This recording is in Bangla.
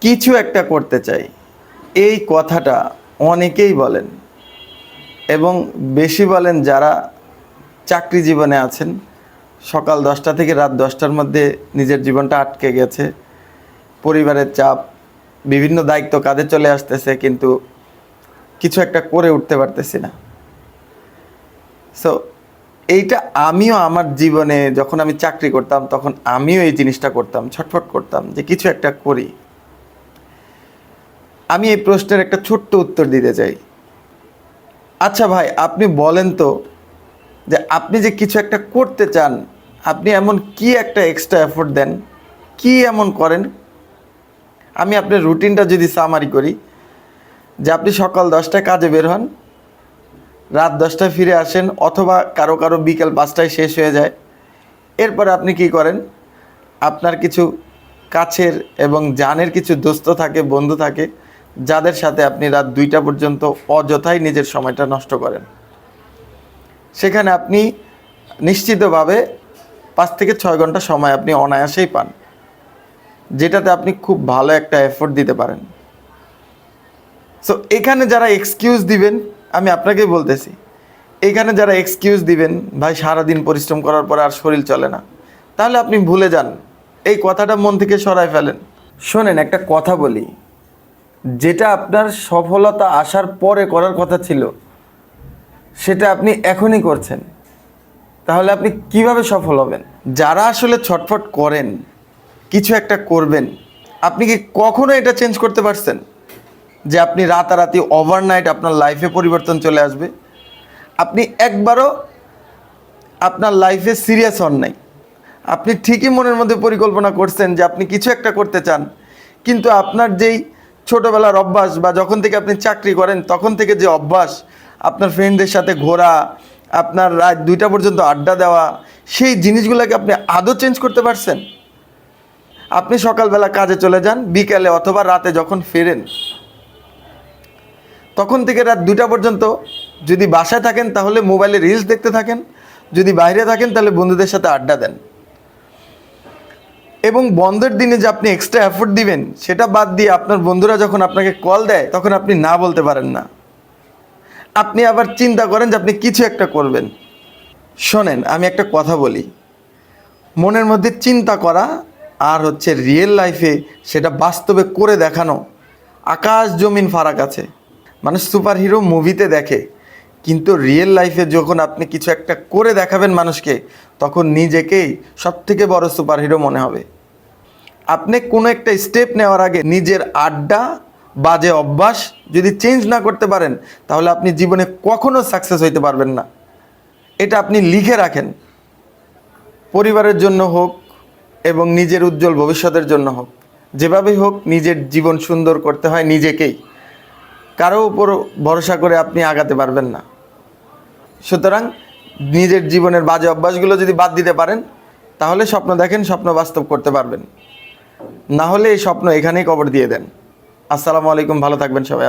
কিছু একটা করতে চাই। এই কথাটা অনেকেই বলেন এবং বেশি বলেন যারা চাকরি জীবনে আছেন। সকাল দশটা থেকে রাত দশটার মধ্যে নিজের জীবনটা আটকে গেছে। পরিবারের চাপ, বিভিন্ন দায়িত্ব কাঁধে চলে আসতেছে কিন্তু কিছু একটা করে উঠতে পারতেছি না। সো এইটা আমিও আমার জীবনে যখন আমি চাকরি করতাম, তখন আমিও এই জিনিসটা করতাম, ছটফট করতাম যে কিছু একটা করি। আমি এই প্রশ্নের একটা ছোট্ট উত্তর দিতে চাই। আচ্ছা ভাই, আপনি বলেন তো যে আপনি যে কিছু একটা করতে চান, আপনি এমন কি একটা এক্সট্রা এফোর্ট দেন? কি এমন করেন? আমি আপনার রুটিনটা যদি সামারি করি, যে আপনি সকাল দশটায় কাজে বের হন, রাত দশটায় ফিরে আসেন, অথবা কারও কারও বিকেল পাঁচটায় শেষ হয়ে যায়, এরপরে আপনি কি করেন? আপনার কিছু কাছের এবং জানের কিছু দোস্ত থাকে, বন্ধু থাকে যাদের সাথে আপনি রাত দুইটা পর্যন্ত অযথাই নিজের সময়টা নষ্ট করেন। সেখানে আপনি নিশ্চিতভাবে পাঁচ থেকে ছয় ঘণ্টা সময় আপনি অনায়াসেই পান, যেটাতে আপনি খুব ভালো একটা এফোর্ট দিতে পারেন। সো এখানে যারা এক্সকিউজ দিবেন, আমি আপনাকেই বলতেছি, এখানে যারা এক্সকিউজ দিবেন, ভাই, সারাদিন পরিশ্রম করার পরে আর শরীর চলে না। তাহলে আপনি ভুলে যান, এই কথাটা মন থেকে সরায় ফেলেন। শোনেন, একটা কথা বলি। যেটা আপনার সফলতা আসার পরে করার কথা ছিল, সেটা আপনি এখনই করছেন। তাহলে আপনি কীভাবে সফল হবেন? যারা আসলে ছটফট করেন, কিছু একটা করবেন, আপনি কি কখনো এটা চেঞ্জ করতে পারছেন? যে আপনি রাতারাতি ওভারনাইট আপনার লাইফে পরিবর্তন চলে আসবে। আপনি একবারও আপনার লাইফে সিরিয়াস হন নাই। আপনি ঠিকই মনের মধ্যে পরিকল্পনা করছেন যে আপনি কিছু একটা করতে চান, কিন্তু আপনার যেই ছোটোবেলার অভ্যাস বা যখন থেকে আপনি চাকরি করেন, তখন থেকে যে অভ্যাস, আপনার ফ্রেন্ডদের সাথে ঘোরা, আপনার রাত দুইটা পর্যন্ত আড্ডা দেওয়া, সেই জিনিসগুলোকে আপনি আদৌ চেঞ্জ করতে পারছেন? আপনি সকালবেলা কাজে চলে যান, বিকেলে অথবা রাতে যখন ফেরেন, তখন থেকে রাত দুটা পর্যন্ত যদি বাসায় থাকেন, তাহলে মোবাইলে রিলস দেখতে থাকেন, যদি বাইরে থাকেন, তাহলে বন্ধুদের সাথে আড্ডা দেন। এবং বন্ধের দিনে যে আপনি এক্সট্রা এফোর্ট দিবেন, সেটা বাদ দিয়ে আপনার বন্ধুরা যখন আপনাকে কল দেয়, তখন আপনি না বলতে পারেন না। আপনি আবার চিন্তা করেন যে আপনি কিছু একটা করবেন। শোনেন, আমি একটা কথা বলি। মনের মধ্যে চিন্তা করা আর হচ্ছে রিয়েল লাইফে সেটা বাস্তবে করে দেখানো, আকাশ জমিন ফারাক আছে। মানুষ সুপার হিরো মুভিতে দেখে, কিন্তু রিয়েল লাইফে যখন আপনি কিছু একটা করে দেখাবেন মানুষকে, তখন নিজেকেই সব থেকে বড় সুপার হিরো মনে হবে। আপনি কোনো একটা স্টেপ নেওয়ার আগে নিজের আড্ডা, বাজে অভ্যাস যদি চেঞ্জ না করতে পারেন, তাহলে আপনি জীবনে কখনো সাকসেস হইতে পারবেন না। এটা আপনি লিখে রাখেন। পরিবারের জন্য হোক এবং নিজের উজ্জ্বল ভবিষ্যতের জন্য হোক। যেভাবেই হোক, নিজের জীবন সুন্দর করতে হয় নিজেকেই। কারও উপর ভরসা করে আপনি আগাতে পারবেন না। সুতরাং নিজের জীবনের বাজে অভ্যাসগুলো যদি বাদ দিতে পারেন, তাহলে স্বপ্ন দেখেন, স্বপ্ন বাস্তব করতে পারবেন। না হলে এই স্বপ্ন এখানেই কবর দিয়ে দেন। আসসালামু আলাইকুম ভালো থাকবেন সবাই।